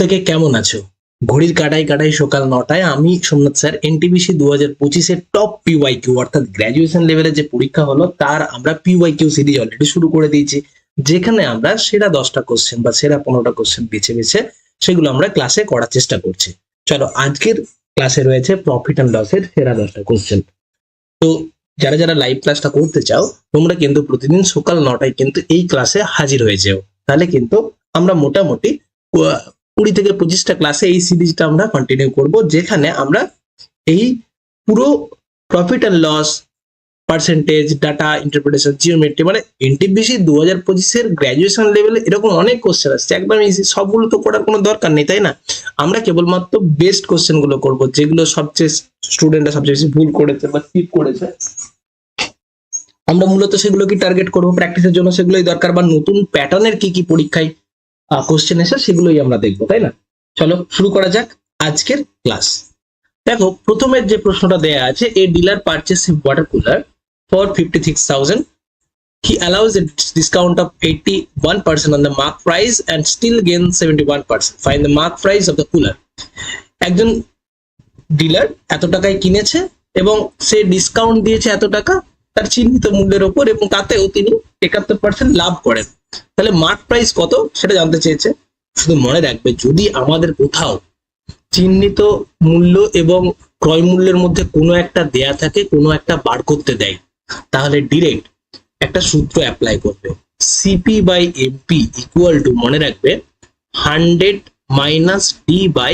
থেকে কেমন আছো? ঘড়ির কাটাই কাটাই সকাল নটায় আমি সোমনাথ স্যার এনটিবিসি দু হাজার পঁচিশের টপ পিওয়াই কিউ অর্থাৎ গ্র্যাজুয়েশন লেভেলের যে পরীক্ষা হলো, তার আমরা পিওয়াই কিউ সিরিজ অলরেডি শুরু করে দিয়েছি। যেখানে আমরা সেরা দশটা কোশ্চেন বা সেরা পনেরোটা কোশ্চেন বেছে বেছে সেগুলো আমরা ক্লাসে করার চেষ্টা করছি। চলো, আজকের ক্লাসে রয়েছে প্রফিট অ্যান্ড লসের সেরা দশটা কোশ্চেন তো যারা যারা লাইভ ক্লাসটা করতে চাও, তোমরা কিন্তু প্রতিদিন সকাল নটায় কিন্তু এই ক্লাসে হাজির হয়ে যেও। তাহলে কিন্তু আমরা মোটামুটি কুড়ি থেকে পঁচিশটা ক্লাসে এই সিরিজটা আমরা কন্টিনিউ করব, যেখানে আমরা এই পুরো profit and loss percentage data interpretation geometry মানে এনটিপিসি দু হাজার পঁচিশের গ্র্যাজুয়েশন লেভেলে এরকম অনেক কোশ্চেন আসছে। একদম ইজি সবগুলো তো করার কোনো দরকার নেই, তাই না? আমরা কেবলমাত্র বেস্ট কোশ্চেনগুলো করব, যেগুলো সবচেয়ে স্টুডেন্টরা সবচেয়ে বেশি ভুল করেছে বা স্কিপ করেছে। আমরা মূলত সেগুলোকে টার্গেট করব? প্র্যাকটিসের জন্য সেগুলোই দরকার বা নতুন প্যাটার্নের কি কি পরীক্ষায় কোশ্চেন এসে সেগুলোই আমরা দেখব, তাই না চলো, শুরু করা যাক আজকের ক্লাস দেখো প্রথমের যে প্রশ্নটা দেয়া আছে a dealer purchase water cooler for fifty six thousand he allows a discount of 81% on the mark price and still gain 71%. Find the mark price of the cooler. একজন ডিলার এত টাকায় কিনেছে এবং সে ডিসকাউন্ট দিয়েছে এত টাকা, তার চিহ্নিত মূল্যের ওপর এবং তাতেও তিনি একাত্তর পার্সেন্ট লাভ করেন তাহলে মার্ক প্রাইস কত সেটা জানতে চেয়েছে। শুধু মনে রাখবে, যদি আমাদের কোথাও চিহ্নিত মূল্য এবং ক্রয় মূল্যের মধ্যে কোনো একটা দেয়া থাকে, কোনো একটা বার করতে দেয়, তাহলে ডিরেক্ট একটা সূত্র অ্যাপ্লাই করবে। CP by MP equal to মনে রাখবে hundred minus D by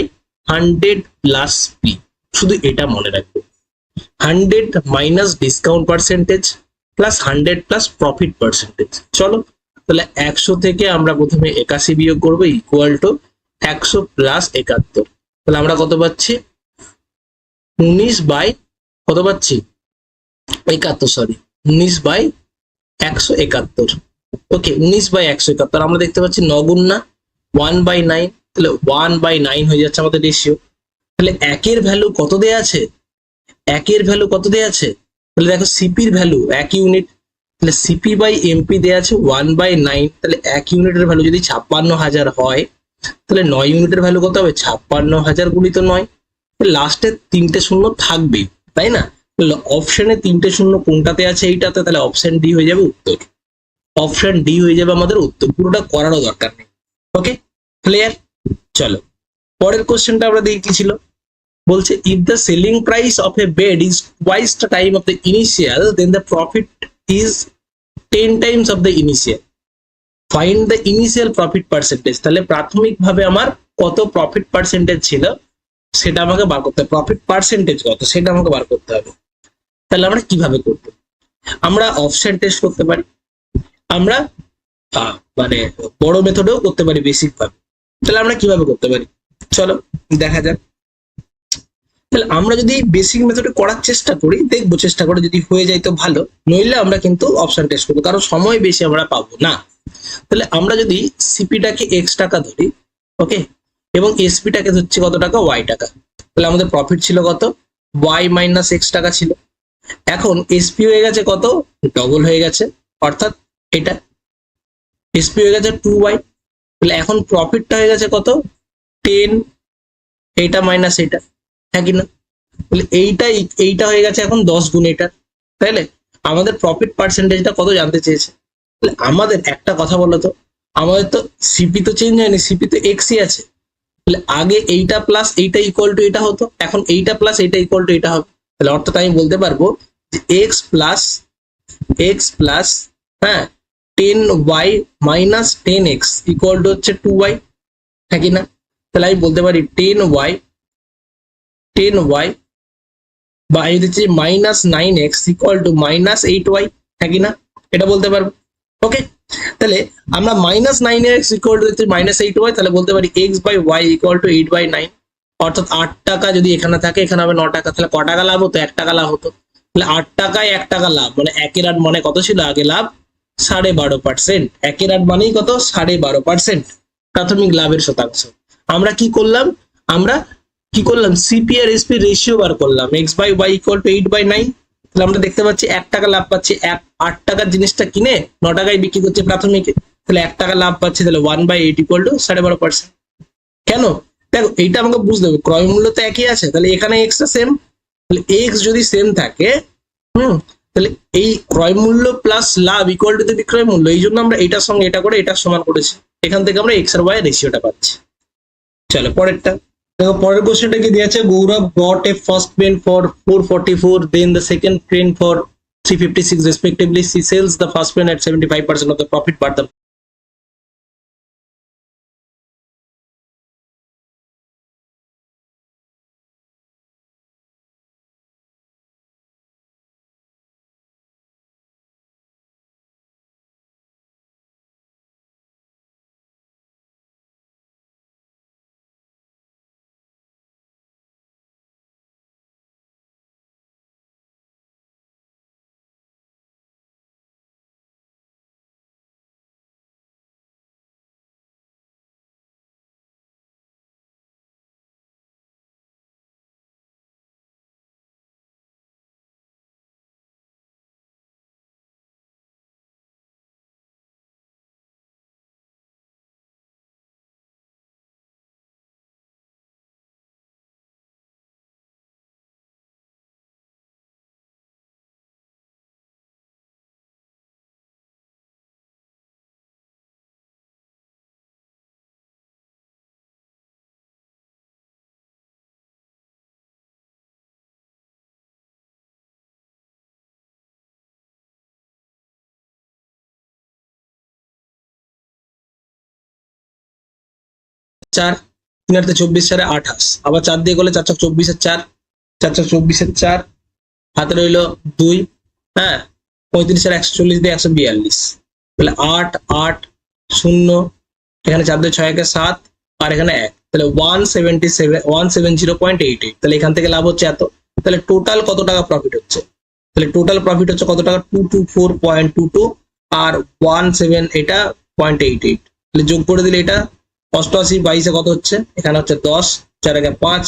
hundred plus P শুধু এটা মনে রাখবে। Hundred minus discount percentage plus hundred plus profit percentage চলো তাহলে একশো থেকে আমরা প্রথমে একাশি বিয়োগ করব ইকুয়াল টু একশো প্লাস একাত্তর। তাহলে আমরা কত পাচ্ছি? উনিশ বাই কত পাচ্ছি? একাত্তর সরি উনিশ বাই একশো একাত্তর। ওকে উনিশ বাই একশো একাত্তর। আমরা দেখতে পাচ্ছি নগুণ না ওয়ান বাই নাইন তাহলে ওয়ান বাই নাইন হয়ে যাচ্ছে আমাদের রেশিও তাহলে একের ভ্যালু কত দেয়া আছে? একের ভ্যালু কত দেয়া আছে? তাহলে দেখো সিপির ভ্যালু এক ইউনিট তাহলে সিপি বাই এমপি দেয়া আছে ওয়ান বাই নাইন তাহলে এক ইউনিটের ভ্যালু যদি ছাপ্পান্ন হাজার হয়, তাহলে নয় ইউনিটের ভ্যালু কত হবে? ছাপ্পান্ন হাজার গুণিত নয়। লাস্টে তিনটে শূন্য থাকবে তাই না? অপশনে তিনটে শূন্য কোনটাতে আছে এইটাতে? তাহলে অপশন ডি হয়ে যাবে উত্তর। অপশন ডি হয়ে যাবে আমাদের উত্তর। পুরোটা করারও দরকার নেই। ওকে ক্লিয়ার চলো। পরের কোশ্চেনটা আমরা দেখি কি ছিল? বলছে if the selling price of a bed is twice the time of the initial then the profit is ten times of the initial find the initial profit percentage তাহলে প্রাথমিকভাবে আমার কত প্রফিট পার্সেন্টেজ ছিল, সেটা আমাকে বার করতে হবে। প্রফিট পার্সেন্টেজ কত, সেটা আমাকে বার করতে হবে। তাহলে আমরা কীভাবে করব? আমরা অপশন টেস্ট করতে পারি। আমরা মানে বড় মেথডেও করতে পারি বেসিক ভাবে। তাহলে আমরা কীভাবে করতে পারি? চলো, দেখা যাক। তাহলে আমরা যদি বেসিক মেথডে করার চেষ্টা করি, দেখব চেষ্টা করে যদি হয়ে যায় তো ভালো। নইলে আমরা কিন্তু অপশন টেস্ট করব, কারণ সময় বেশি আমরা পাবো না। তাহলে আমরা যদি সিপিটাকে এক্স টাকা ধরি ওকে এবং এসপিটাকে ধরছি কত টাকা? ওয়াই টাকা। তাহলে আমাদের প্রফিট ছিল কত? ওয়াই মাইনাস এক্স টাকা ছিল। এখন এসপি হয়ে গেছে কত? ডবল হয়ে গেছে। অর্থাৎ এটা এসপি হয়ে গেছে টু ওয়াই তাহলে এখন প্রফিটটা হয়ে গেছে কত? টেন এটা মাইনাস এইটা হ্যাঁ কি না? তাহলে এইটা এইটা হয়ে গেছে এখন দশ গুণ এটা, তাইলে? আমাদের প্রফিট পার্সেন্টেজটা কত জানতে চেয়েছে? আমাদের একটা কথা বলো তো, আমাদের তো সিপি তো চেঞ্জ হয়নি সিপি তো এক্সই আছে। তাহলে আগে এইটা প্লাস এইটা ইকুয়াল টু এটা হতো, এখন এইটা প্লাস এইটা ইকুয়াল টু এটা হবে। তাহলে অর্থাৎ আমি বলতে পারব যে এক্স প্লাস এক্স প্লাস হ্যাঁ ten Y minus ten X equal to হচ্ছে টু ওয়াই হ্যাঁ কি না? তাহলে আমি বলতে পারি টেন ওয়াই টেন ওয়াই বা আমি দিচ্ছি minus nine X equal to minus eight Y হ্যাঁ কি না? এটা বলতে পারব। ওকে তাহলে আমরা minus nine X equal to দিচ্ছি মাইনাস এইট ওয়াই তাহলে বলতে পারি X by Y equal to eight by nine অর্থাৎ আট টাকা যদি এখানে থাকে, এখানে হবে ন টাকা। তাহলে ক টাকা লাভ হতো? এক টাকা লাভ হতো। তাহলে আট টাকায় এক টাকা লাভ মানে একের আট মানে কত ছিল? আগে লাভ সাড়ে বারো পার্সেন্ট একের আট মানেই কত? সাড়ে বারো পার্সেন্ট প্রাথমিক লাভের শতাংশ। আমরা কি করলাম? আমরা কি করলাম? সিপি আর এসপি রেশিও বার করলাম। X by Y equal to eight by nine তাহলে আমরা দেখতে পাচ্ছি এক টাকা লাভ পাচ্ছি। এক আট টাকার জিনিসটা কিনে ন টাকায় বিক্রি করছে প্রাথমিকে। তাহলে এক টাকা লাভ পাচ্ছি, তাহলে one by eight equal to সাড়ে বারো পার্সেন্ট কেন? দেখো, এইটা আমাকে বুঝতে হবে। ক্রয় মূল্য তো একই আছে। তাহলে এখানে এক্সটা সেম তাহলে এক্স যদি সেম থাকে, হুম, তাহলে এই ক্রয় মূল্য প্লাস লাভ ইকুয়াল টু বিক্রয় মূল্য, এই জন্য আমরা এটার সঙ্গে এটা করে এটা সমান করেছি। এখান থেকে আমরা এক্স আর ওয়াই রেশিওটা পাচ্ছি। চলো, পরেরটা। দেখো পরের কোশ্চেনটা কি দিয়েছে? Gaurav got a first pen for four forty four then the second pen for three fifty six respectively she sells the first pen at seventy five percent of চার, তিন আটতে চব্বিশ চারে আঠাশ। আবার চার দিয়ে করলে চার চার চব্বিশের চার চার চার চব্বিশের চার, হাতে রইল দুই হ্যাঁ? পঁয়ত্রিশ আর একশো চল্লিশ দিয়ে একশো বিয়াল্লিশ। তাহলে আট আট, শূন্য, এখানে চার দিয়ে ছয় একে সাত, আর এখানে এক। তাহলে one seventy seven one seven zero point eight eight তাহলে এখান থেকে লাভ হচ্ছে এত। তাহলে টোটাল কত টাকা প্রফিট হচ্ছে? তাহলে টোটাল প্রফিট হচ্ছে কত টাকা? Two two four point two two আর ওয়ান সেভেন এটা পয়েন্ট এইট এইট তাহলে যোগ করে দিলে এটা অষ্টআশি, বাইশে কত হচ্ছে? এখানে হচ্ছে দশ, চার একে পাঁচ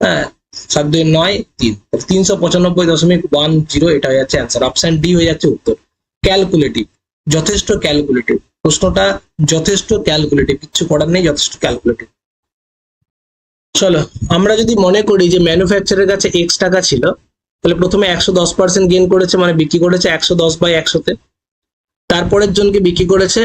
হ্যাঁ সাত দুই নয়, তিন। তিনশো পঁচানব্বই দশমিক ওয়ান জিরো এটা হয়ে যাচ্ছে অ্যান্সার অপশন ডি হয়ে যাচ্ছে উত্তর। ক্যালকুলেটিভ যথেষ্ট ক্যালকুলেটিভ প্রশ্নটা যথেষ্ট ক্যালকুলেটিভ কিচ্ছু করার নেই, যথেষ্ট ক্যালকুলেটিভ চলো, আমরা যদি মনে করি যে ম্যানুফ্যাকচারের কাছে এক্স টাকা ছিল, তাহলে প্রথমে একশো দশ পার্সেন্ট গেন করেছে মানে বিক্রি করেছে একশো দশ বাই একশোতে। তারপরের জনকে বিক্রি করেছে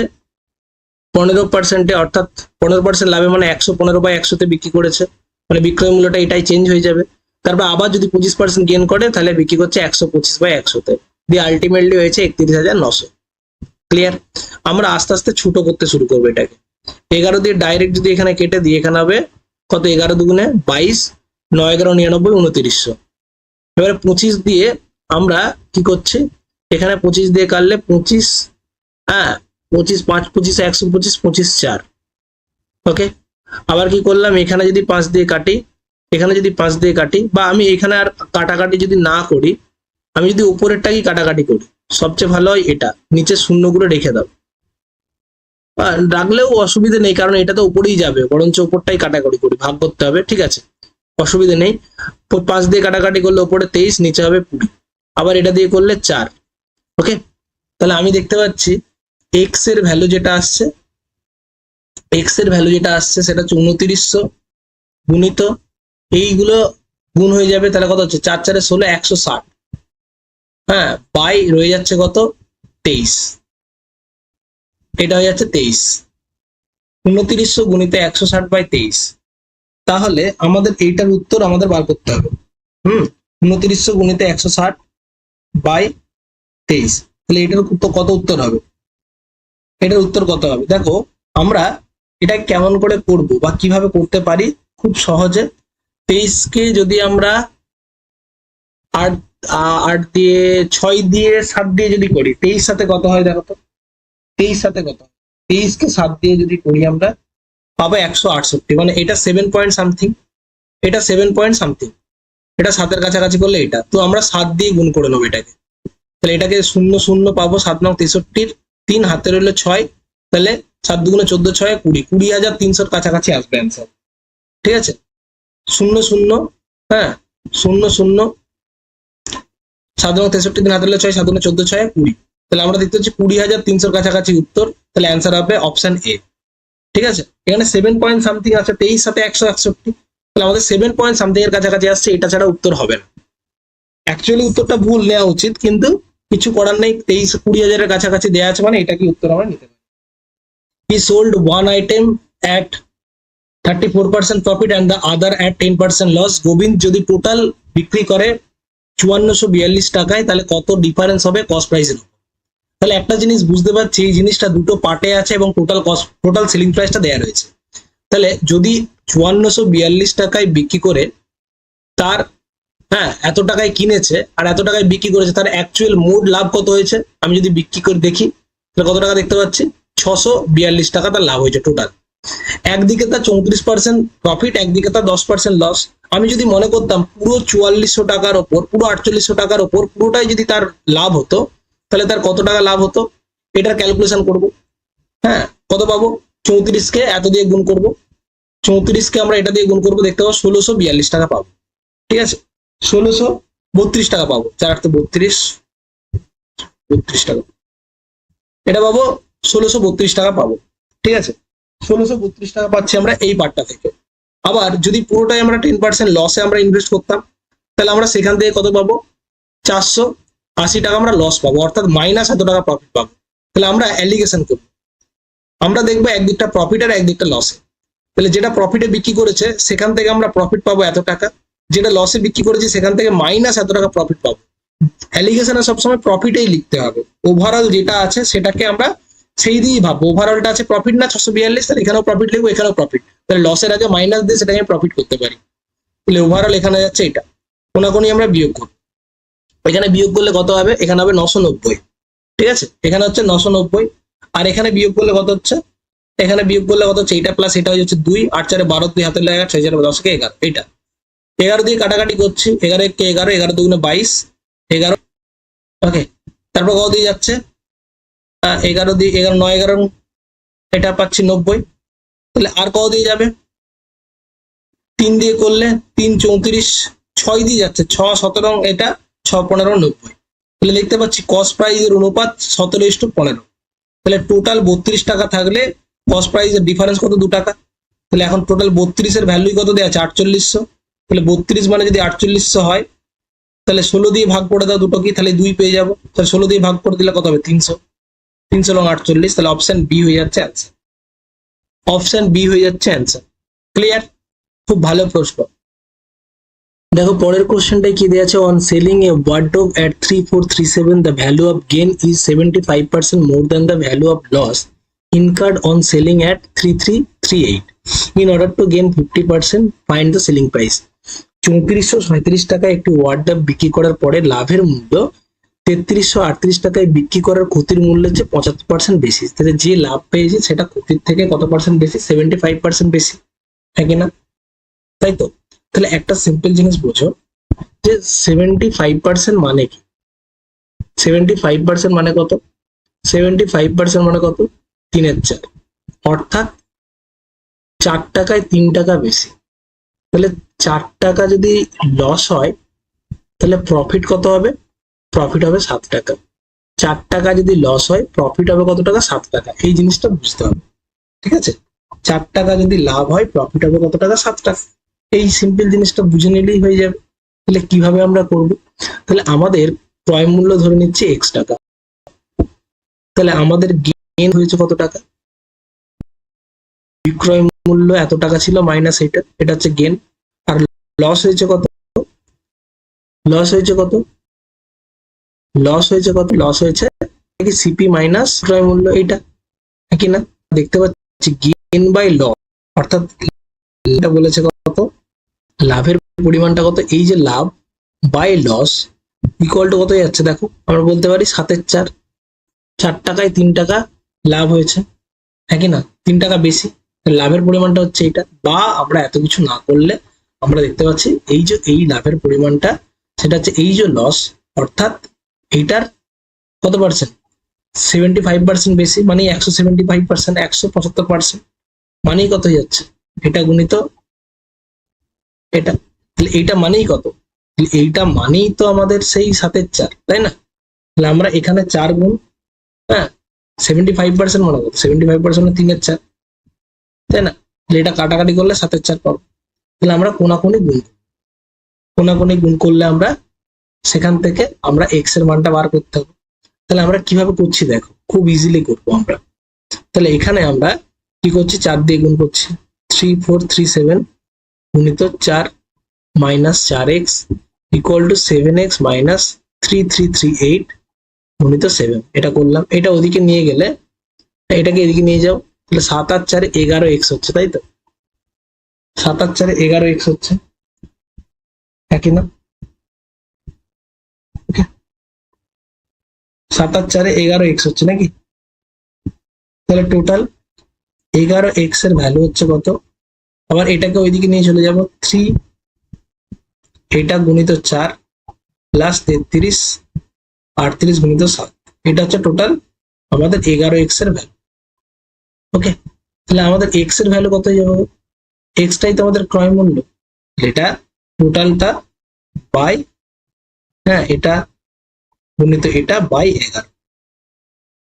পনেরো পার্সেন্টে অর্থাৎ পনেরো পার্সেন্ট লাভে মানে একশো, পনেরো বাই একশোতে বিক্রি করেছে। মানে বিক্রয় মূল্যটা এটাই চেঞ্জ হয়ে যাবে। তারপর আবার যদি পঁচিশ পার্সেন্ট গেন করে, তাহলে বিক্রি করছে একশো, পঁচিশ বাই একশোতে দিয়ে আলটিমেটলি হয়েছে একত্রিশ হাজার নশো। ক্লিয়ার আমরা আস্তে আস্তে ছোট করতে শুরু করব এটাকে। এগারো দিয়ে ডাইরেক্ট যদি এখানে কেটে দিয়ে এখানে হবে কত? এগারো দুগুণে বাইশ, নয় এগারো নিরানব্বই, উনতিরিশশো। এবারে পঁচিশ দিয়ে আমরা কি করছি? এখানে পঁচিশ দিয়ে কাটলে পঁচিশ হ্যাঁ পঁচিশ, পাঁচ, পঁচিশ, একশো পঁচিশ পঁচিশ, চার। ওকে আবার কি করলাম? এখানে যদি পাঁচ দিয়ে কাটি, এখানে যদি পাঁচ দিয়ে কাটি, বা আমি এখানে আর কাটাকাটি যদি না করি, আমি যদি উপরেরটাকেই কাটাকাটি করি, সবচেয়ে ভালো হয় এটা। নিচে শূন্যগুলো রেখে দাও। রাখলেও অসুবিধা নেই, কারণ এটা তো উপরেই যাবে, বরঞ্চ উপরটাই কাটাকাটি করি, ভাগ করতে হবে, ঠিক আছে? অসুবিধা নেই। পাঁচ দিয়ে কাটাকাটি করলে উপরে তেইশ, নিচে হবে কুড়ি। আবার এটা দিয়ে করলে চার। ওকে তাহলে আমি দেখতে পাচ্ছি এক্সের ভ্যালু যেটা আসছে এক্সের ভ্যালু যেটা আসছে সেটা হচ্ছে উনত্রিশশো গুণিত, এইগুলো গুণ হয়ে যাবে তাহলে কত হচ্ছে? চার চারে ষোলো, একশো ষাট। হ্যাঁ বাই রয়ে যাচ্ছে কত? তেইশ। এটা হয়ে যাচ্ছে তেইশ। উনত্রিশশো গুণিত একশো ষাট বাই তেইশ। তাহলে আমাদের এইটার উত্তর আমাদের বার করতে হবে। হুম? উনত্রিশশো গুণিত একশো ষাট বাই তেইশ। তাহলে এটার কত উত্তর হবে? এটার উত্তর কত হবে? দেখো, আমরা এটা কেমন করে করব বা কীভাবে করতে পারি? খুব সহজে। তেইশকে যদি আমরা আট আট দিয়ে ছয় দিয়ে সাত দিয়ে যদি করি, তেইশ সাথে কত হয় দেখো তো? তেইশ সাথে কত? তেইশকে সাত দিয়ে যদি করি আমরা, পাবো একশো আটষট্টি। মানে এটা সেভেন পয়েন্ট সামথিং এটা সেভেন পয়েন্ট সামথিং এটা সাতের কাছাকাছি করলে এটা। তো আমরা সাত দিয়ে গুণ করে নেব এটাকে। তাহলে এটাকে শূন্য শূন্য পাবো সাত নং তেষট্টির। তিন হাতে রইল ছয়, তাহলে সাত দুগুণে চোদ্দ ছয়, কুড়ি। কুড়ি হাজার তিনশোর কাছাকাছি আসবে অ্যান্সার ঠিক আছে? শূন্য শূন্য হ্যাঁ? শূন্য শূন্য, সাত তেষট্টি দিন হাতে রইল ছয়, সাত চোদ্দ ছয়, কুড়ি। তাহলে আমরা দেখতে পাচ্ছি কুড়ি হাজার তিনশোর কাছাকাছি উত্তর, তাহলে অ্যান্সার হবে অপশন এ ঠিক আছে? এখানে সেভেন পয়েন্ট সামথিং আছে, তেইশ সাথে একশো একষট্টি। তাহলে আমাদের সেভেন পয়েন্ট সামথিং এর কাছাকাছি আসছে, এটা ছাড়া উত্তর হবে না। অ্যাকচুয়ালি উত্তরটা ভুল নেওয়া উচিত, কিন্তু কিছু করার নেই, তেইশ কুড়ি হাজারের কাছাকাছি দেওয়া আছে মানে এটা কি উত্তর আমরা নিতে পারি। He sold one item at thirty four percent profit and the other at ten percent loss Gobinda যদি টোটাল বিক্রি করে চুয়ান্নশো বিয়াল্লিশ টাকায়, তাহলে কত ডিফারেন্স হবে? কস্ট প্রাইসের তাহলে একটা জিনিস বুঝতে পারছি, এই জিনিসটা দুটো পার্টে আছে এবং টোটাল কস্ট টোটাল সেলিং প্রাইসটা দেওয়া রয়েছে। তাহলে যদি চুয়ান্নশো বিয়াল্লিশ টাকায় বিক্রি করে, তার হ্যাঁ এত টাকায় কিনেছে আর এত টাকায় বিক্রি করেছে, তার অ্যাকচুয়াল মোড লাভ কত হয়েছে? আমি যদি বিক্রি করে দেখি, তাহলে কত টাকা দেখতে পাচ্ছি? ছশো বিয়াল্লিশ টাকা তার লাভ হয়েছে টোটাল একদিকে তার চৌত্রিশ পার্সেন্ট প্রফিট একদিকে তার দশ পার্সেন্ট লস আমি যদি মনে করতাম পুরো চুয়াল্লিশশো টাকার ওপর, পুরো আটচল্লিশশো টাকার ওপর পুরোটাই যদি তার লাভ হতো, তাহলে তার কত টাকা লাভ হতো? এটার ক্যালকুলেশন করব। হ্যাঁ কত পাবো? চৌত্রিশকে এত দিয়ে গুণ করব। চৌত্রিশকে আমরা এটা দিয়ে গুণ করব, দেখতে পাবো ষোলোশো বিয়াল্লিশ টাকা পাবো। ঠিক আছে? ষোলোশো বত্রিশ টাকা পাবো। চার আটতে বত্রিশ বত্রিশ টাকা। এটা পাবো ষোলোশো বত্রিশ টাকা পাবো। ঠিক আছে? ষোলোশো বত্রিশ টাকা পাচ্ছি আমরা এই পার্টটা থেকে। আবার যদি পুরোটাই আমরা টেন পার্সেন্ট লসে আমরা ইনভেস্ট করতাম, তাহলে আমরা সেখান থেকে কত পাবো? চারশো আশি টাকা আমরা লস পাবো। অর্থাৎ মাইনাস এত টাকা প্রফিট পাবো। তাহলে আমরা অ্যালিগেশন করব। আমরা দেখব একদিকটা প্রফিট আর একদিকটা লসে তাহলে যেটা প্রফিটে বিক্রি করেছে, সেখান থেকে আমরা প্রফিট পাবো এত টাকা। যেটা লসে বিক্রি করেছি, সেখান থেকে মাইনাস এত টাকা প্রফিট পাবো। অ্যালিগেশনে সবসময় প্রফিটেই লিখতে হবে। ওভারঅল যেটা আছে, সেটাকে আমরা সেই দিয়েই ভাববো। ওভারঅলটা আছে প্রফিট না, ছশো বিয়াল্লিশ, তাহলে এখানেও প্রফিট লিখব, এখানেও প্রফিট তাহলে লসের আগে মাইনাস দিয়ে সেটাকে আমি প্রফিট করতে পারি। তাহলে ওভারঅল এখানে যাচ্ছে এটা। কোনাকুনি আমরা বিয়োগ করব। এখানে বিয়োগ করলে কত হবে? এখানে হবে নশো নব্বই। ঠিক আছে? এখানে হচ্ছে নশো নব্বই। আর এখানে বিয়োগ করলে কত হচ্ছে? এখানে বিয়োগ করলে কত হচ্ছে? এটা প্লাস এটা হচ্ছে দুই। আট চারে বারো, দুই হাতের লাগা ছয় চারে দশকে এগারো। এটা এগারো দিয়ে কাটাকাটি করছি, এগারো একে এগারো এগারো দুগুণে বাইশ, এগারো ওকে তারপর কত দিয়ে যাচ্ছে? এগারো দিয়ে, এগারো, নয়, এগারো, এটা পাচ্ছি নব্বই, তাহলে আর কত দিয়ে যাবে? তিন দিয়ে করলে তিন চৌত্রিশ, ছয় দিয়ে যাচ্ছে, ছ, সতেরো, এটা ছ, পনেরো, নব্বই, তাহলে দেখতে পাচ্ছি কস্ট প্রাইজের অনুপাত সতেরো ইস্টু পনেরো, তাহলে টোটাল বত্রিশ টাকা থাকলে কস্ট প্রাইজের ডিফারেন্স কত? দু টাকা, তাহলে এখন টোটাল বত্রিশের ভ্যালু কত দেওয়া আছে? আটচল্লিশশো তাহলে বত্রিশ মানে যদি আটচল্লিশশো হয়, তাহলে ষোলো দিয়ে ভাগ করে দাও দুটো কি, তাহলে দুই পেয়ে যাব। তাহলে ষোলো দিয়ে ভাগ করে দিলে কত হবে? তিনশো। তিনশো লং আটচল্লিশ, তাহলে অপশন বি হয়ে যাচ্ছে অ্যান্সার অপশন বি হয়ে যাচ্ছে অ্যান্সার ক্লিয়ার খুব ভালো প্রশ্ন। দেখো, পরের কোশ্চেনটাই কি দেওয়া আছে? On selling a word wardrobe at three four three seven the value of gain is seventy five percent more than the value of loss incurred on selling incurred on selling at 3338 in order to gain 50% find the selling price. চৌত্রিশশো সাঁত্রিশ টাকায় একটি ওয়ার্ডাব বিক্রি করার পরে লাভের মূল্য তেত্রিশশো আটত্রিশ টাকায় বিক্রি করার ক্ষতির মূল্যের চেয়ে পঁচাত্তর পার্সেন্ট বেশি। তাহলে যে লাভ পেয়েছে সেটা ক্ষতির থেকে কত পার্সেন্ট বেশি? সেভেন্টি ফাইভ পার্সেন্ট বেশি। হ্যাঁ কি না? তাই তো? তাহলে একটা সিম্পল জিনিস বোঝো যে সেভেন্টি ফাইভ পার্সেন্ট মানে কি? সেভেন্টি ফাইভ পার্সেন্ট মানে কত? সেভেন্টি ফাইভ পার্সেন্ট মানে কত? তিনের চার। অর্থাৎ চার টাকায় তিন টাকা বেশি। তাহলে চার টাকা যদি লস হয়, তাহলে প্রফিট কত হবে? প্রফিট হবে সাত টাকা। চার টাকা যদি লস হয় প্রফিট হবে কত টাকা? সাত টাকা। এই জিনিসটা বুঝতে হবে। ঠিক আছে? চার টাকা যদি লাভ হয় প্রফিট হবে কত টাকা? সাত টাকা। এই সিম্পল জিনিসটা বুঝে নিলেই হয়ে যাবে। তাহলে কীভাবে আমরা করব? তাহলে আমাদের ক্রয় মূল্য ধরে নিচ্ছে এক্স টাকা। তাহলে আমাদের গেন হয়েছে কত টাকা? বিক্রয় মূল্য এত টাকা ছিল মাইনাস এটা এটা হচ্ছে গেন লস হয়েছে কত? লস হয়েছে কত? লস হয়েছে কত? লস হয়েছে কি সিপি মাইনাস ক্রয় মূল্য এটা কি না? দেখতে পাচ্ছি গেন বাই ল অর্থাৎ এটা বলেছে কত? লাভের পরিমাণটা কত? এই যে লাভ বাই লস ইকুয়াল টু কত যাচ্ছে? দেখো, আমরা বলতে পারি সাতের চার। চার টাকায় তিন টাকা লাভ হয়েছে। হ্যাঁ না? তিন টাকা বেশি। লাভের পরিমাণটা হচ্ছে এটা বা আমরা এত কিছু না করলে আমরা দেখতে পাচ্ছি, এই যে এই লাভের পরিমাণটা, সেটা হচ্ছে এই যে লস অর্থাৎ এইটার কত পার্সেন্ট সেভেন্টি ফাইভ পার্সেন্ট বেশি মানে একশো সেভেন্টি ফাইভ পার্সেন্ট একশো পঁচাত্তর পার্সেন্ট মানেই কত হয়ে যাচ্ছে? এটা গুণিত এটা। তাহলে এইটা মানেই কত? এইটা মানেই তো আমাদের সেই সাতের চার, তাই না? তাহলে আমরা এখানে চার গুণ হ্যাঁ সেভেন্টি ফাইভ পার্সেন্ট মনে করো সেভেন্টি ফাইভ পার্সেন্ট তিনের চার, তাই না? এটা কাটাকাটি করলে সাতের চার পাবো। তাহলে আমরা কোনাকুনি গুণ। কোনাকুনি গুণ করলে আমরা সেখান থেকে আমরা এক্সের মানটা বার করতে হবে। তাহলে আমরা কীভাবে করছি দেখো, খুব ইজিলি করব আমরা। তাহলে এখানে আমরা কি করছি? চার দিয়ে গুণ করছি। থ্রি ফোর থ্রি সেভেন গুণিত চার মাইনাস চার X equal to seven X minus three three three eight গুণিত সেভেন এটা করলাম। এটা ওদিকে নিয়ে গেলে, এটাকে এদিকে নিয়ে যাও। তাহলে সাত আর চারে এগারো এক্স হচ্ছে, তাই তো? সাত আর চারে এগারো এক্স হচ্ছে। একই না Okay. সাত আর চারে এগারো এক্স হচ্ছে নাকি? তাহলে টোটাল এগারো এক্সের ভ্যালু হচ্ছে কত? আবার এটাকে ওইদিকে নিয়ে চলে যাব। থ্রি এটা গুণিত চার প্লাস তেত্রিশ, আটত্রিশ গুণিত সাত। এটা হচ্ছে টোটাল আমাদের এগারো এক্সের ভ্যালু ওকে তাহলে আমাদের এক্সের ভ্যালু কত যাবে এক্সটাই তো আমাদের ক্রয় মূল্য। এটা টোটালটা বাই হ্যাঁ এটা গুণিত এটা বাই এগারো।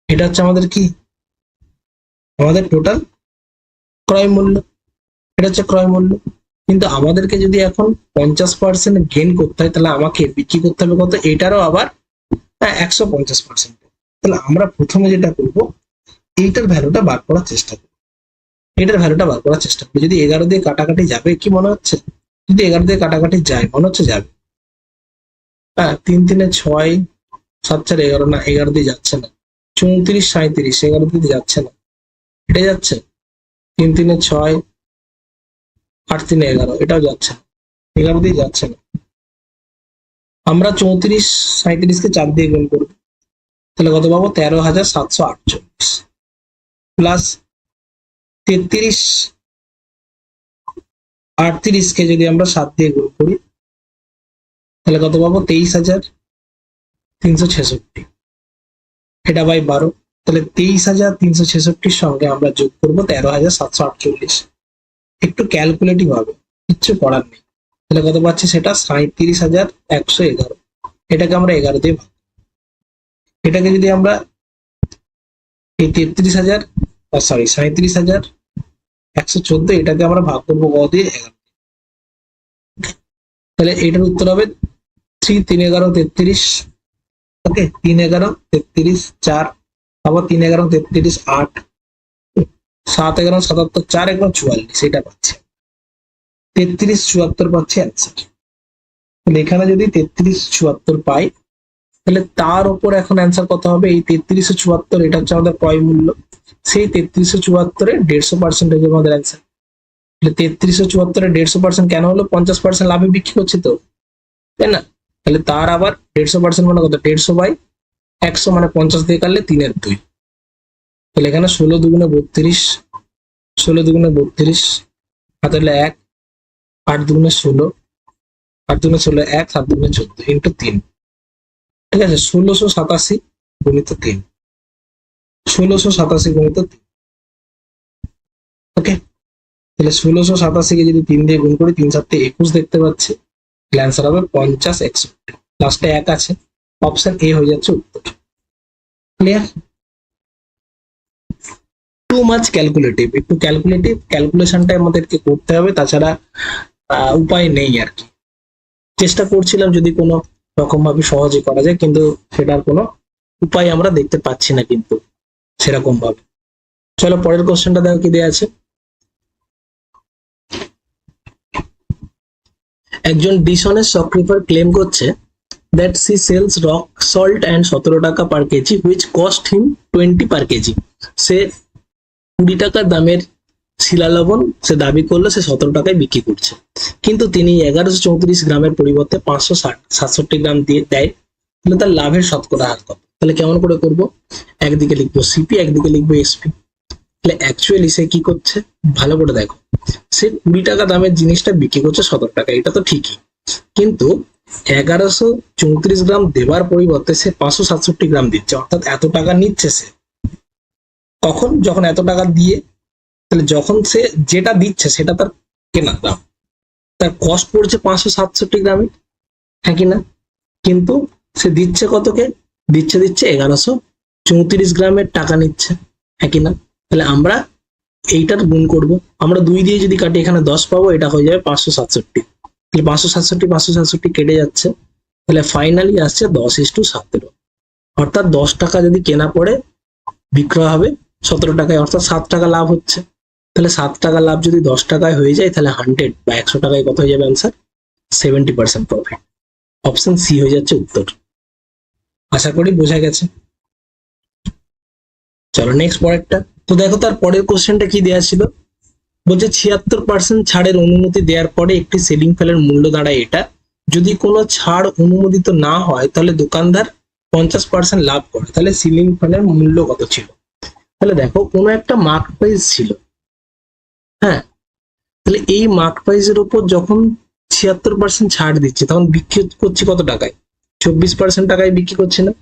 এটা হচ্ছে আমাদের কি? আমাদের টোটাল ক্রয় মূল্য। এটা হচ্ছে ক্রয় মূল্য। কিন্তু আমাদেরকে যদি এখন পঞ্চাশ পার্সেন্ট গেন করতে হয়, তাহলে আমাকে বিক্রি করতে হবে কত? এটারও আবার হ্যাঁ একশো পঞ্চাশ পার্সেন্ট তাহলে আমরা প্রথমে যেটা করব, এইটার ভ্যালুটা বার করার চেষ্টা করব। এটার ভ্যালুটা বার করার চেষ্টা করব। যদি এগারো দিয়ে কাটাকাটি যাবে, কি মনে হচ্ছে? যদি এগারো দিয়ে কাটাকাটি যায়, মনে হচ্ছে যাবে। হ্যাঁ তিন তিনে ছয়, সাত চার এগারো না, এগারো দিয়ে যাচ্ছে না। চৌত্রিশ সাঁত্রিশ এগারো দিয়ে যাচ্ছে না। এটা যাচ্ছে। তিন তিনে ছয়, আট তিনে এগারো, এটাও যাচ্ছে না। এগারো দিয়ে যাচ্ছে না। আমরা চৌত্রিশ সাঁত্রিশকে চার দিয়ে গুণ করব। তাহলে কত পাবো? তেরো হাজার সাতশো আটচল্লিশ। প্লাস তেত্রিশ আটত্রিশকে যদি আমরা সাত দিয়ে গুণ করি, তাহলে কত পাবো? তেইশ হাজার তিনশো ছেষট্টি। এটা বাই বারো। তাহলে তেইশ হাজার তিনশো ছেষট্টির সঙ্গে আমরা যোগ করব তেরো হাজার সাতশো আটচল্লিশ। একটু ক্যালকুলেটিভ হবে, কিচ্ছু করার নেই। তাহলে কত পাচ্ছি সেটা? সাঁত্রিশ হাজার একশো এগারো। এটাকে আমরা এগারো দিয়ে ভাগ এটাকে যদি আমরা এই তেত্রিশ হাজার সরি সাঁত্রিশ হাজার একশো চোদ্দ, এটাকে আমরা ভাগ করব ক দিয়ে এগারো। তাহলে এটার উত্তর হবে থ্রি তিন, এগারো, তেত্রিশ ওকে তিন, এগারো, তেত্রিশ, চার আবার তিন, এগারো, তেত্রিশ, আট, সাত, এগারো, সাতাত্তর, চার, এগারো, চুয়াল্লিশ এটা পাচ্ছে। তেত্রিশ, চুয়াত্তর পাচ্ছে অ্যান্সার এখানে যদি তেত্রিশ, চুয়াত্তর পাই, তাহলে তার উপর এখন অ্যান্সার কত হবে? এই তেত্রিশশো চুয়াত্তর, এটা হচ্ছে আমাদের ক্রয় মূল্য। সেই তেত্রিশশো চুয়াত্তরে দেড়শো পার্সেন্ট হয়ে যাবে আমাদের অ্যান্সার তাহলে তেত্রিশশো চুয়াত্তরে দেড়শো পার্সেন্ট কেন হলো? পঞ্চাশ পার্সেন্ট লাভে বিক্রি করছে তো, তাই না? তাহলে তার আবার দেড়শো পার্সেন্ট মানে কত? দেড়শো বাই একশো মানে পঞ্চাশ দিয়ে কাটলে তিনের দুই। তাহলে এখানে ষোলো দুগুণে বত্রিশ, ষোলো দুগুণে বত্রিশ হলে এক, আট দুগুণে ষোলো, আট দুগুণে ষোলো এক, সাত দুগুণে চোদ্দ, ইন্টু তিন। ঠিক আছে? ষোলোশো সাতাশি গুণিত তিন। ষোলোশো সাতাশি গুণিত তিন। ওকে তাহলে ষোলোশো সাতাশিকে যদি তিন দিয়ে গুণ করি, তিন সাতটি একুশ দেখতে পাচ্ছি। অ্যান্সার হবে পঞ্চাশ একষট্টি লাস্টে এক আছে। অপশন এ হয়ে যাচ্ছে উত্তর। ক্লিয়ার টু মাচ ক্যালকুলেটিভ একটু ক্যালকুলেটিভ ক্যালকুলেশনটা আমাদেরকে করতে হবে। তাছাড়া উপায় নেই আর কি। চেষ্টা করছিলাম যদি কোনো রকম ভাবে সহজে করা যায়, কিন্তু সেটার কোনো উপায় আমরা দেখতে পাচ্ছি না কিন্তু। সেরকম ভাবে চলো পরের কোশ্চেনটা দেখো কি দেওয়া আছে। একজন ডিসনের শপকিপার ক্লেম করছে that she sells rock salt and সতেরো টাকা per kg which cost him twenty per kg. সে কুড়ি টাকা দামের শিলা লবণ সে দাবি করল, সে সতেরো টাকায় বিক্রি করছে। কিন্তু তিনি এগারোশো চৌত্রিশ গ্রামের পরিবর্তে পাঁচশো ষাট, সাতষট্টি গ্রাম দিয়ে দেয়। তাহলে তার লাভের শতকরা হার কত? তাহলে কেমন করে করব? একদিকে লিখব সিপি একদিকে লিখব এসপি তাহলে অ্যাকচুয়ালি সে কি করছে? ভালো করে দেখো। সে কুড়ি টাকা দামের জিনিসটা বিক্রি করছে সতেরো টাকা, এটা তো ঠিকই। কিন্তু এগারোশো চৌত্রিশ গ্রাম দেওয়ার পরিবর্তে সে পাঁচশো সাতষট্টি গ্রাম দিচ্ছে, অর্থাৎ এত টাকা নিচ্ছে সে। কখন যখন এত টাকা দিয়ে, তাহলে যখন সে যেটা দিচ্ছে সেটা তার কেনার দাম। তার কস্ট পড়ছে পাঁচশো সাতষট্টি গ্রামে হ্যাঁ কি না? কিন্তু সে দিচ্ছে কতকে? দিচ্ছে দিচ্ছে এগারোশো চৌত্রিশ গ্রামের টাকা নিচ্ছে। হ্যাঁ কি না? তাহলে আমরা এইটার গুণ করব। আমরা দুই দিয়ে যদি কাটি, এখানে দশ পাবো, এটা হয়ে যাবে পাঁচশো সাতষট্টি। তাহলে পাঁচশো সাতষট্টি পাঁচশো সাতষট্টি কেটে যাচ্ছে। তাহলে ফাইনালি আসছে দশ ইস টু সতেরো। অর্থাৎ দশ টাকা যদি কেনা পড়ে, বিক্রয় হবে সতেরো টাকায়, অর্থাৎ সাত টাকা লাভ হচ্ছে। তাহলে সাত টাকা লাভ যদি দশ টাকায় হয়ে যায়, তাহলে হান্ড্রেড বা একশো টাকায় কত হয়ে যাবে answer seventy percent profit option C হয়ে যাচ্ছে উত্তর। আশা করি বোঝা গেছে। চলো নেক্সট পরেরটা। তো দেখো তার পরের কোশ্চেনটা কি দেওয়া ছিল? বলছে ছিয়াত্তর পার্সেন্ট ছাড়ের অনুমতি দেওয়ার পরে একটি সেলিং ফেলের মূল্য দাঁড়ায় এটা। যদি কোনো ছাড় অনুমোদিত না হয়, তাহলে দোকানদার পঞ্চাশ পার্সেন্ট লাভ করে। তাহলে সিলিং ফ্যানের মূল্য কত ছিল? তাহলে দেখো, কোনো একটা মার্ক প্রাইস ছিল। হ্যাঁ? তাহলে এই মার্ক প্রাইসের উপর যখন ছিয়াত্তর পার্সেন্ট ছাড় দিচ্ছে, তখন বিক্রি করছি কত টাকায়? চব্বিশ পার্সেন্ট টাকায় বিক্রি করছে না।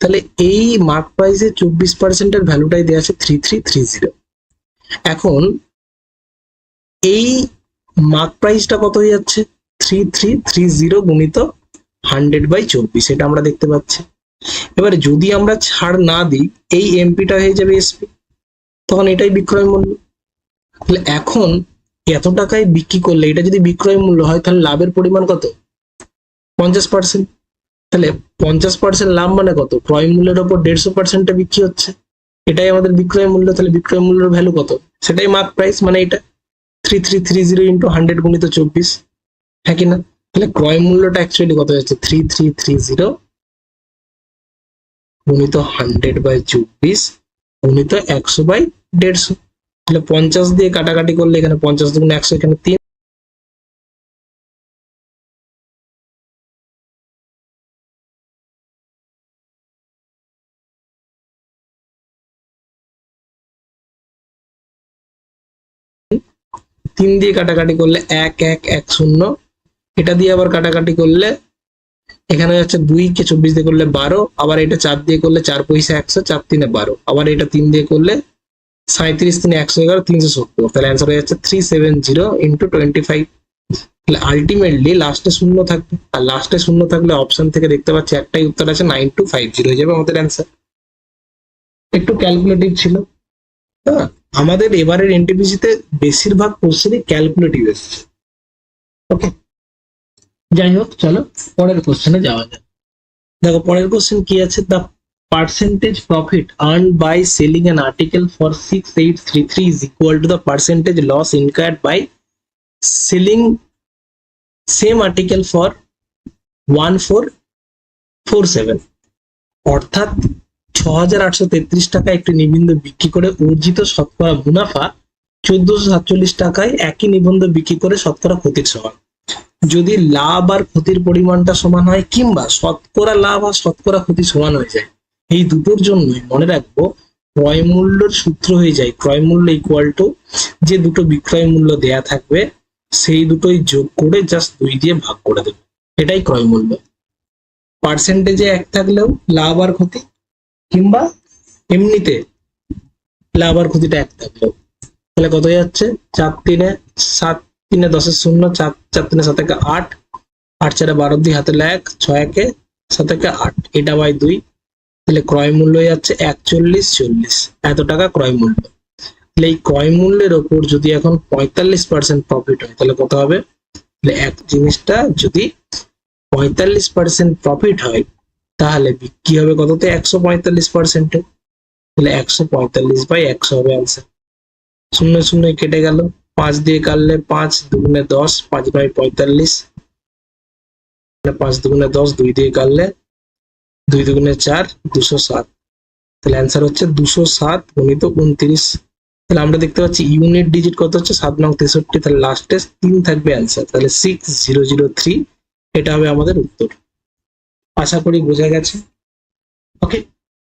তাহলে এই মার্ক প্রাইসে চব্বিশ পার্সেন্টের ভ্যালুটাই দেওয়া আছে থ্রি থ্রি থ্রি জিরো এখন এই মার্ক প্রাইসটা কত হয়ে যাচ্ছে? থ্রি থ্রি থ্রি জিরো গুণিত হান্ড্রেড বাই চব্বিশ, এটা আমরা দেখতে পাচ্ছি। এবার যদি আমরা ছাড় না দিই, এই এমপিটা হয়ে যাবে এসপি তখন এটাই বিক্রয় মূল্য। তাহলে এখন এত টাকায় বিক্রি করলে, এটা যদি বিক্রয় মূল্য হয়, তাহলে লাভের পরিমাণ কত? পঞ্চাশ পার্সেন্ট তাহলে পঞ্চাশ পার্সেন্ট লাভ মানে কত? ক্রয় মূল্যের ওপর দেড়শো পার্সেন্টে বিক্রি হচ্ছে। এটাই আমাদের বিক্রয় মূল্য, তাহলে বিক্রয় মূল্যের ভ্যালু কত? সেটাই মার্ক প্রাইস মানে এটা। Three three three zero into hundred গুণিত চব্বিশ। হ্যাঁ কি না? তাহলে ক্রয় মূল্যটা অ্যাকচুয়ালি কত হচ্ছে? থ্রি থ্রি থ্রি জিরো গুণিত হান্ড্রেড বাই চব্বিশ গুণিত একশো বাই দেড়শো। তাহলে পঞ্চাশ দিয়ে কাটাকাটি করলে এখানে পঞ্চাশ দুগুণ একশো, এখানে তিন। তিন দিয়ে কাটাকাটি করলে এক এক এক, শূন্য। এটা দিয়ে আবার কাটাকাটি করলে এখানে যাচ্ছে দুই কে চব্বিশ দিয়ে করলে বারো, আবার এটা চার দিয়ে করলে চার পয়সা একশো, চার তিনে বারো। আবার এটা তিন দিয়ে করলে সাঁত্রিশ তিনে একশো এগারো, তিনশো সত্তর। তাহলে অ্যান্সার হয়ে যাচ্ছে three seven zero into twenty five তাহলে আলটিমেটলি লাস্টে শূন্য থাকবে। আর লাস্টে শূন্য থাকলে অপশন থেকে দেখতে পাচ্ছি একটাই উত্তর আছে নাইন টু ফাইভ জিরো হয়ে যাবে আমাদের অ্যান্সার একটু ক্যালকুলেটিভ ছিল। হ্যাঁ? আমাদের এবারের এনটিপিসিতে বেশিরভাগ কোশ্চেনই ক্যালকুলেটিভ এসছে। ওকে যাই হোক, চলো, পরের কোশ্চেনে যাওয়া যাক। দেখো, পরের কোশ্চেন কি আছে? The percentage profit earn by selling an article for six eight three three is equal to the percentage loss incurred by selling same article for one four four seven অর্থাৎ ছ হাজার আটশো তেত্রিশ টাকা একটি নিবন্ধ বিক্রি করে অর্জিত শতকরা মুনাফা চোদ্দশো সাতচল্লিশ টাকায় একই নিবন্ধ বিক্রি করে শতকরা ক্ষতির সমান। যদি লাভ আর ক্ষতির পরিমাণটা সমান হয় কিংবা শতকরা লাভ আর শতকরা ক্ষতি সমান হয়ে যায়, এই দুটোর জন্যই মনে রাখব ক্রয় মূল্যের সূত্র হয়ে যায়। ক্রয় মূল্য ইকুয়াল টু যে দুটো বিক্রয় মূল্য দেয়া থাকবে, সেই দুটোই যোগ করে জাস্ট দুই দিয়ে ভাগ করে দেবে। এটাই ক্রয় মূল্য। পার্সেন্টেজে এক থাকলেও লাভ আর ক্ষতি কিংবা এমনিতে লাভ আর ক্ষতিটা এক থাকলেও তাহলে কত যাচ্ছে? চার তিনে সাত তিনে দশের শূন্য, চার চার তিনে সাত একে আট আট চারে বারো দুই হাতে এক, ছয় একে সাত একে আট, এটা বাই দুই। তাহলে ক্রয় মূল্য যাচ্ছে একচল্লিশ চল্লিশ। এত টাকা ক্রয় মূল্য। তাহলে এই ক্রয় মূল্যের ওপর যদি এখন পঁয়তাল্লিশ পার্সেন্ট প্রফিট হয়, তাহলে কত হবে? তাহলে এক জিনিসটা যদি পঁয়তাল্লিশ পার্সেন্ট প্রফিট হয় তাহলে বিক্রি হবে কততে? একশো পঁয়তাল্লিশ পার্সেন্টে তাহলে একশো পঁয়তাল্লিশ বাই একশো হবে অ্যান্সার শূন্য শূন্য কেটে গেল। পাঁচ দিয়ে কাটলে পাঁচ দুগুণে দশ, পাঁচ বাই পঁয়তাল্লিশ। পাঁচ দুগুণে দশ, দুই দিয়ে কাটলে দুই দুগুণে চার, দুশো সাত। তাহলে অ্যান্সার হচ্ছে দুশো সাত গুণিত উনত্রিশ। তাহলে আমরা দেখতে পাচ্ছি ইউনিট ডিজিট কত হচ্ছে? সাত নং তেষট্টি। তাহলে লাস্টে তিন থাকবে অ্যান্সার তাহলে সিক্স জিরো জিরো থ্রি এটা হবে আমাদের উত্তর। আশা করি বোঝা গেছে। ওকে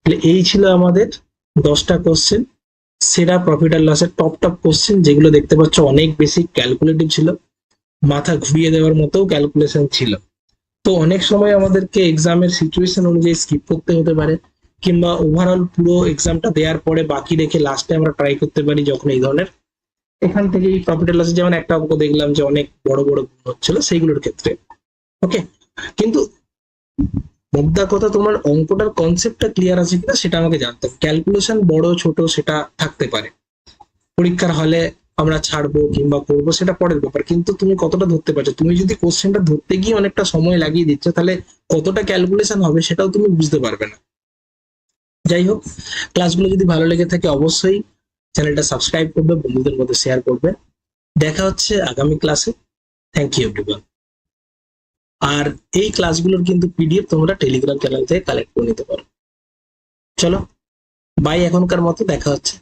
তাহলে এই ছিল আমাদের দশটা কোশ্চেন সেরা প্রফিট আর লসের টপ টপ কোশ্চেন যেগুলো দেখতে পাচ্ছ অনেক বেশি ক্যালকুলেটিভ ছিল, মাথা ঘুরিয়ে দেওয়ার মতো ক্যালকুলেশন ছিল। তো অনেক সময় আমাদেরকে এক্সামের সিচুয়েশন অনুযায়ী স্কিপ করতে হতে পারে, কিংবা ওভারঅল পুরো এক্সামটা দেওয়ার পরে বাকি রেখে লাস্টে আমরা ট্রাই করতে পারি যখন এই ধরনের। এখান থেকে এই প্রফিট আর লসের যেমন একটা অঙ্ক দেখলাম যে অনেক বড় বড় হচ্ছিল সেইগুলোর ক্ষেত্রে। ওকে কিন্তু মোদ্দা কথা, তোমার অঙ্কটার কনসেপ্টটা ক্লিয়ার আছে কিনা সেটা আমাকে জানতে হবে। ক্যালকুলেশন বড়, ছোট, সেটা থাকতে পারে। পরীক্ষার হলে আমরা ছাড়বো কিংবা করব, সেটা পরের ব্যাপার। কিন্তু তুমি কতটা ধরতে পারছ? তুমি যদি কোশ্চেনটা ধরতে গিয়ে অনেকটা সময় লাগিয়ে দিচ্ছ, তাহলে কতটা ক্যালকুলেশন হবে সেটাও তুমি বুঝতে পারবে না। যাই হোক ক্লাসগুলো যদি ভালো লেগে থাকে, অবশ্যই চ্যানেলটা সাবস্ক্রাইব করবে, বন্ধুদের মধ্যে শেয়ার করবে। দেখা হচ্ছে আগামী ক্লাসে থ্যাংক ইউ এভরিওয়ান আর এই ক্লাসগুলোর কিন্তু পিডিএফ তোমরা টেলিগ্রাম চ্যানেল থেকে কালেক্ট করে নিতে পারো। চলো বাই এখনকার মতো, দেখা হচ্ছে।